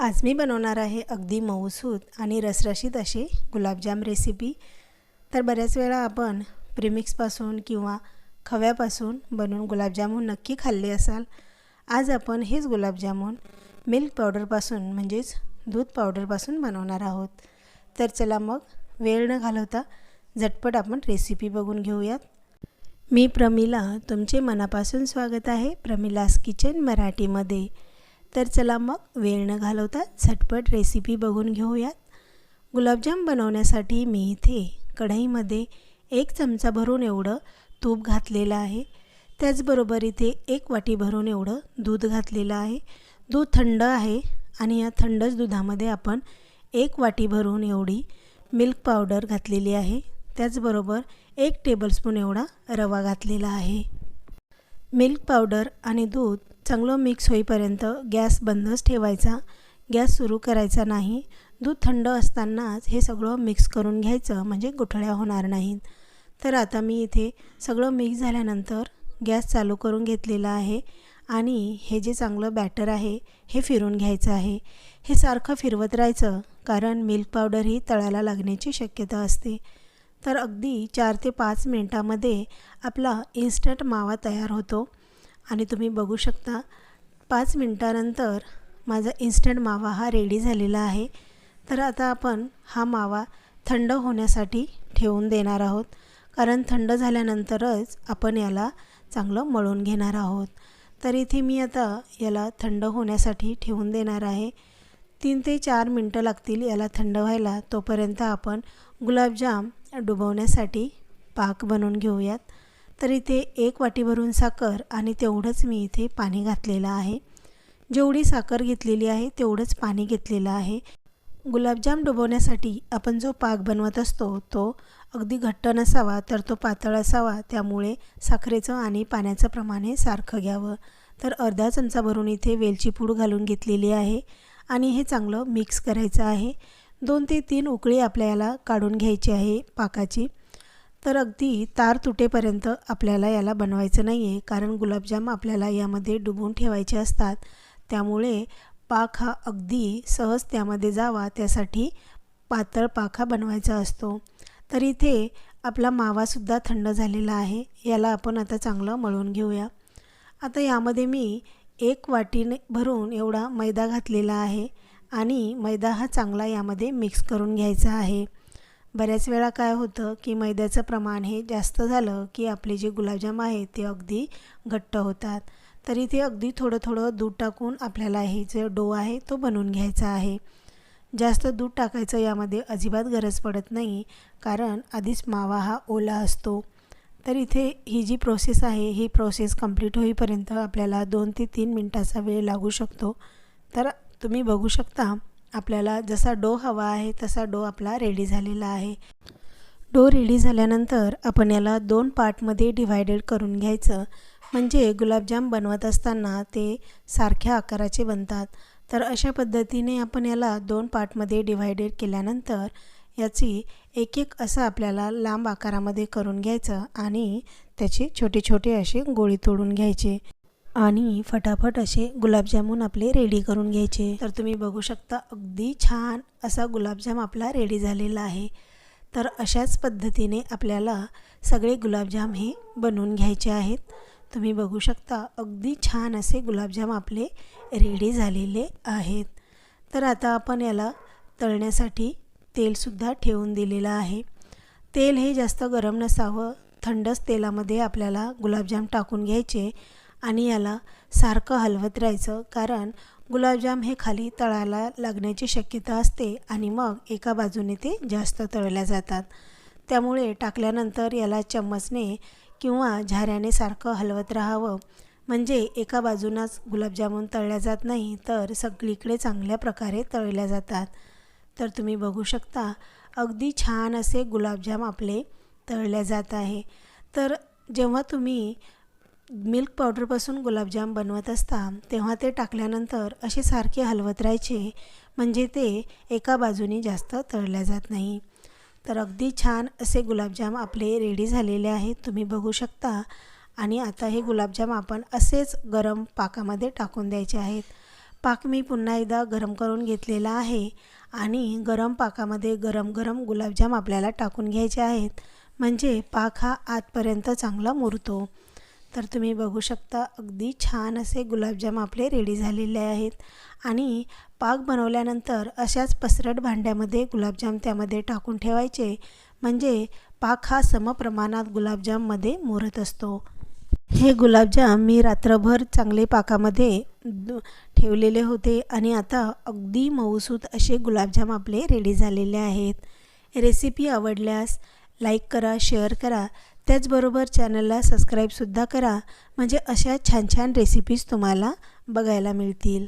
आज मी बनवणार आहे अगदी मऊसूत आणि रसरशीत असे गुलाबजाम रेसिपी तर बऱ्याच वेळा आपण प्रिमिक्सपासून किंवा खव्यापासून बनवून गुलाबजामून नक्की खाल्ले असाल. आज आपण हेच गुलाबजामून मिल्क पावडरपासून म्हणजेच दूध पावडरपासून बनवणार आहोत. तर चला मग वेळ न घालवता झटपट आपण रेसिपी बघून घेऊयात. मी प्रमिला तुमचे मनापासून स्वागत आहे. प्रमिलास किचन मराठीमध्ये. तर चला मग वेळ न घालवता झटपट रेसिपी बघून घेऊयात. गुलाबजाम बनवण्यासाठी मी इथे कढईमध्ये एक चमचा भरून एवढं तूप घातलेलं आहे. त्याचबरोबर इथे एक वाटी भरून एवढं दूध घातलेलं आहे. दूध थंड आहे आणि या थंडच दुधामध्ये आपण एक वाटी भरून एवढी मिल्क पावडर घातलेली आहे. त्याचबरोबर एक टेबलस्पून एवढा रवा घातलेला आहे. मिल्क पावडर आणि दूध चांगलं मिक्स होईपर्यंत गॅस बंदच ठेवायचा. गॅस सुरू करायचा नाही. दूध थंड असतानाच हे सगळं मिक्स करून घ्यायचं म्हणजे गुठळ्या होणार नाहीत. तर आता मी इथे सगळं मिक्स झाल्यानंतर गॅस चालू करून घेतलेला आहे आणि हे जे चांगलं बॅटर आहे हे फिरून घ्यायचं आहे. हे सारखं फिरवत राहायचं कारण मिल्क पावडर ही तळाला लागण्याची शक्यता असते. तर अगदी चार ते पाच मिनटामध्ये आपला इन्स्टंट मावा तयार होतो. आणि तुम्ही बघू शकता पाच मिनटानंतर माझा इन्स्टंट मावा हा रेडी झालेला आहे. तर आता आपण हा मावा थंड होण्यासाठी ठेवून देणार आहोत. कारण थंड झाल्यानंतरच आपण याला चांगलं मळून घेणार आहोत. तर इथे मी आता याला थंड होण्यासाठी ठेवून देणार आहे. तीन ते चार मिनटं लागतील याला थंड व्हायला. तोपर्यंत आपण गुलाबजाम डुबवण्यासाठी पाक बनवून घेऊयात. तर इथे एक वाटी भरून साखर आणि तेवढंच मी इथे पाणी घातलेलं आहे. जेवढी साखर घेतलेली आहे तेवढंच पाणी घेतलेलं आहे. गुलाबजाम डुबवण्यासाठी आपण जो पाक बनवत असतो तो अगदी घट्ट नसावा तर तो पातळ असावा. त्यामुळे साखरेचं आणि पाण्याचं प्रमाण हे सारखं घ्यावं. तर अर्धा चमचा भरून इथे वेलची पूड घालून घेतलेली आहे आणि हे चांगलं मिक्स करायचं आहे. दोन ते तीन उकळी आपल्याला काढून घ्यायची आहे पाकाची. तर अगदी तार तुटेपर्यंत आपल्याला याला बनवायचं नाही आहे कारण गुलाबजाम आपल्याला यामध्ये डुबून ठेवायचे असतात. त्यामुळे पाक हा अगदी सहज त्यामध्ये जावा त्यासाठी पातळ पाक हा बनवायचा असतो. तर इथे आपला मावासुद्धा थंड झालेला आहे याला आपण आता चांगलं मळून घेऊया. आता यामध्ये मी एक वाटीने भरून एवढा मैदा घातलेला आहे आणि मैदा हा चांगला यामध्ये मिक्स करून घ्यायचा आहे. बऱ्याच वेळा काय होतं की मैद्याचं प्रमाण हे जास्त झालं की आपले जे गुलाबजाम आहेत ते अगदी घट्ट होतात. तर इथे अगदी थोडं थोडं दूध टाकून आपल्याला हे जे डो आहे तो बनवून घ्यायचा आहे. जास्त दूध टाकायचं यामध्ये अजिबात गरज पडत नाही कारण आधीच मावा हा ओला असतो. तर इथे ही जी प्रोसेस आहे ही प्रोसेस कंप्लीट होईपर्यंत आपल्याला दोन ते तीन मिनटाचा वेळ लागू शकतो. तर तुम्ही बघू शकता आपल्याला जसा डो हवा आहे तसा डो आपला रेडी झालेला आहे. डो रेडी झाल्यानंतर आपण याला दोन पार्टमध्ये डिव्हायडेड करून घ्यायचं. म्हणजे गुलाबजाम बनवत असताना ते सारख्या आकाराचे बनतात. तर अशा पद्धतीने आपण याला दोन पार्टमध्ये डिव्हायडेड केल्यानंतर याची एक एक असं आपल्याला लांब आकारामध्ये करून घ्यायचं आणि त्याचे छोटे छोटे असे गोळी तोडून घ्यायचे. आणि फटाफट असे गुलाबजामून आपले रेडी करून घ्यायचे. तर तुम्ही बघू शकता अगदी छान असा गुलाबजाम आपला रेडी झालेला आहे. तर अशाच पद्धतीने आपल्याला सगळे गुलाबजाम हे बनवून घ्यायचे आहेत. तुम्ही बघू शकता अगदी छान असे गुलाबजाम आपले रेडी झालेले आहेत. तर आता आपण याला तळण्यासाठी तेलसुद्धा ठेवून दिलेलं आहे. तेल हे जास्त गरम नसावं. थंडच तेलामध्ये आपल्याला गुलाबजाम टाकून घ्यायचे. आणि याला सारखं हलवत राहायचं कारण गुलाबजाम हे खाली तळायला लागण्याची शक्यता असते आणि मग एका बाजूने ते जास्त तळल्या जातात. त्यामुळे टाकल्यानंतर याला चम्मचने किंवा झाऱ्याने सारखं हलवत राहावं. म्हणजे एका बाजूनच गुलाबजामुन तळल्या जात नाही तर सगळीकडे चांगल्या प्रकारे तळल्या जातात. तर तुम्ही बघू शकता अगदी छान असे गुलाबजाम आपले तळल्या जात आहे. तर जेव्हा तुम्ही मिल्क पावडरपासून गुलाबजाम बनवत असता तेव्हा ते टाकल्यानंतर असे सारखे हलवत राहायचे म्हणजे ते एका बाजूने जास्त तळल्या जात नाही. तर अगदी छान असे गुलाबजाम आपले रेडी झालेले आहेत तुम्ही बघू शकता. आणि आता हे गुलाबजाम आपण असेच गरम पाकामध्ये टाकून द्यायचे आहेत. पाक मी पुन्हा एकदा गरम करून घेतलेला आहे आणि गरम पाकामध्ये गरम गरम गुलाबजाम आपल्याला टाकून घ्यायचे आहेत. म्हणजे पाक हा आतपर्यंत चांगला मुरतो. तर तुम्ही बघू शकता अगदी छान असे गुलाबजाम आपले रेडी झालेले आहेत. आणि पाक बनवल्यानंतर अशाच पसरट भांड्यामध्ये गुलाबजाम त्यामध्ये टाकून ठेवायचे. म्हणजे पाक हा समप्रमाणात गुलाबजाममध्ये मोरत असतो. हे गुलाबजाम मी रात्रभर चांगले पाकामध्ये ठेवलेले होते आणि आता अगदी मऊसूत असे गुलाबजाम आपले रेडी झालेले आहेत. रेसिपी आवडल्यास लाईक करा शेअर करा. त्याचबरोबर चॅनलला सबस्क्राईबसुद्धा करा. म्हणजे अशा छान छान रेसिपीज तुम्हाला बघायला मिळतील.